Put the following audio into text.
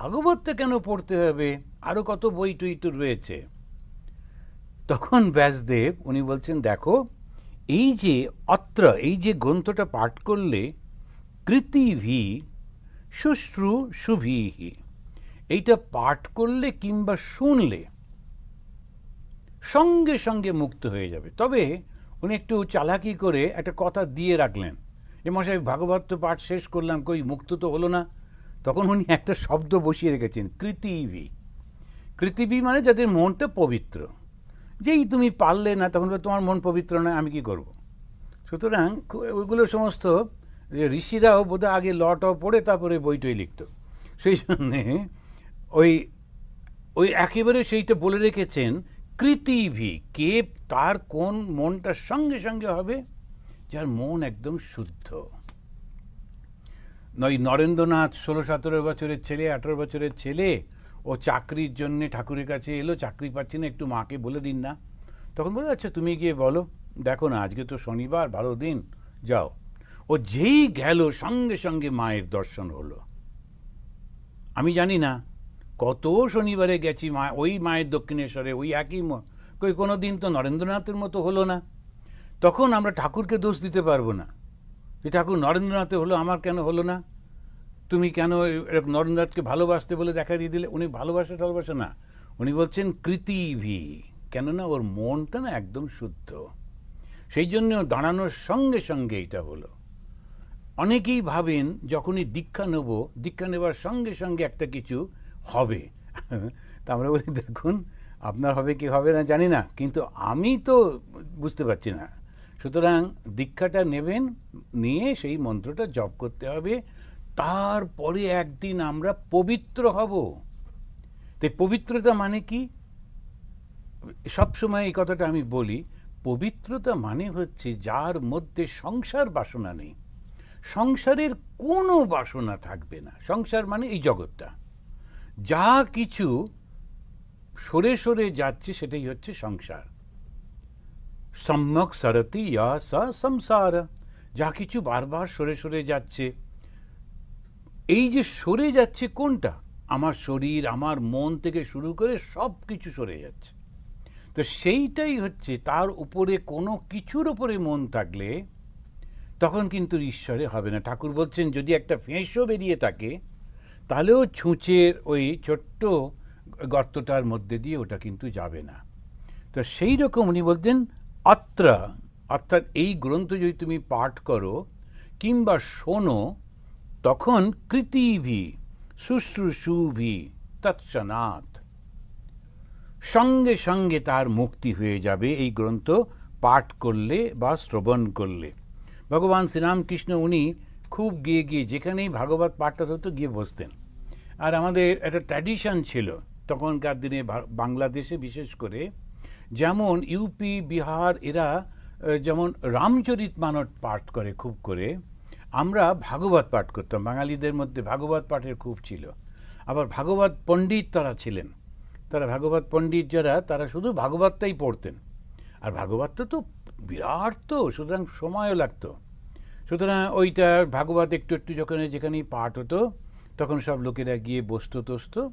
ভাগবতটা কেন পড়তে হবে? আরও কত বই টই তো রয়েছে। তখন ব্যাসদেব, উনি বলছেন, দেখো, এই যে অত্র, এই যে গ্রন্থটা পাঠ করলে কৃতিভি শুশ্রু শুভিহি এইটা পাঠ করলে কিংবা শুনলে সঙ্গে সঙ্গে মুক্ত হয়ে যাবে। তবে উনি একটু চালাকি করে একটা কথা দিয়ে রাখলেন। এ মশাই, ভাগবত পাঠ শেষ করলাম, কই মুক্ত তো হলো না? তখন উনি একটা শব্দ বসিয়ে রেখেছেন কৃতিভি কৃতিভি মানে যাদের মনটা পবিত্র। যেই তুমি পারলে না, তখন তোমার মন পবিত্র নয়, আমি কি করব? সুতরাং ওইগুলো সমস্ত যে ঋষিরাও বোধহয় আগে লটাও পড়ে তারপরে বইটই লিখত। সেই জন্যে ওই ওই একেবারে সেইটা বলে রেখেছেন কৃতিভি কে তার কোন মনটার সঙ্গে সঙ্গে হবে? যার মন একদম শুদ্ধ। নয়, নরেন্দ্রনাথ ষোলো, সতেরো বছরের ছেলে, আঠেরো বছরের ছেলে, ও চাকরির জন্যে ঠাকুরের কাছে এলো, চাকরি পাচ্ছি না, একটু মাকে বলে দিন না। তখন বলে আচ্ছা তুমি গিয়ে বলো, দেখো না, আজকে তো শনিবার, ভালো দিন, যাও। ও যেই গেল, সঙ্গে সঙ্গে মায়ের দর্শন হলো। আমি জানি না, কত শনিবারে গেছি মা, ওই মায়ের দক্ষিণেশ্বরে, ওই একই কই, কোনো দিন তো নরেন্দ্রনাথের মতো হলো না। তখন আমরা ঠাকুরকে দোষ দিতে পারব না। যে ঠাকুর নরেন্দ্রনাথে হলো, আমার কেন হলো না? তুমি কেন এরকম নরেন্দ্রনাথকে ভালোবাসতে বলে দেখা দিয়ে দিলে? উনি ভালোবাসে টালবাসে না। উনি বলছেন, কৃতিভি। কেননা ওর মনটা না একদম শুদ্ধ। সেই জন্য দাঁড়ানোর সঙ্গে সঙ্গে এটা হলো। অনেকেই ভাবেন, যখনই দীক্ষা নেব, দীক্ষা নেবার সঙ্গে সঙ্গে একটা কিছু হবে। তা আমরা বলি, দেখুন, আপনার হবে কি হবে না জানি না। কিন্তু আমি তো বুঝতে পারছি না। সুতরাং দীক্ষাটা নেবেন, নিয়ে সেই মন্ত্রটা জপ করতে হবে। তারপরে একদিন আমরা পবিত্র হব। তো পবিত্রতা মানে কি? সবসময় এই কথাটা আমি বলি, পবিত্রতা মানে হচ্ছে যার মধ্যে সংসার বাসনা নেই। সংসারের কোনো বাসনা থাকবে না। সংসার মানে এই জগৎটা। যা কিছু সরে সরে যাচ্ছে, সেটাই হচ্ছে সংসার। সম্যক সরতি সা সংসার। যা কিছু বারবার সরে সরে যাচ্ছে। এই যে সরে যাচ্ছে কোনটা? আমার শরীর, আমার মন থেকে শুরু করে সব কিছু সরে যাচ্ছে। তো সেইটাই হচ্ছে, তার উপরে কোনো কিছুর উপরে মন থাকলে তখন কিন্তু ঈশ্বরে হবে না। ঠাকুর বলছেন, যদি একটা ফেঁসও বেরিয়ে থাকে তাহলেও ছুঁচের ওই ছোট্ট গর্তটার মধ্যে দিয়ে ওটা কিন্তু যাবে না। তো সেই রকম উনি বলতেন অত্র, অর্থাৎ এই গ্রন্থ যদি তুমি পাঠ করো কিংবা শোনো, তখন কৃতিভি, শুশ্রূষুভি তৎসনাথ সঙ্গে সঙ্গে তার মুক্তি হয়ে যাবে এই গ্রন্থ পাঠ করলে বা শ্রবণ করলে। ভগবান শ্রীরামকৃষ্ণ উনি খুব গিয়ে গিয়ে যেখানেই ভাগবত পাঠটা হতো গিয়ে বসতেন। আর আমাদের একটা ট্র্যাডিশন ছিল তখনকার দিনে বাংলাদেশে বিশেষ করে যেমন ইউপি বিহার, এরা যেমন রামচরিত মানট পাঠ করে খুব করে, আমরা ভাগবত পাঠ করতাম। বাঙালিদের মধ্যে ভাগবত পাঠের খুব ছিল। আবার ভাগবত পণ্ডিত তারা ছিলেন। তারা ভাগবত পণ্ডিত যারা, তারা শুধু ভাগবতটাই পড়তেন। আর ভাগবতটা তো বিরাট তো, সুতরাং সময়ও লাগতো। সুতরাং ওইটা ভাগবত একটু একটু যখন যেখানেই পাঠ হতো, তখন সব লোকেরা গিয়ে বসতো টসতো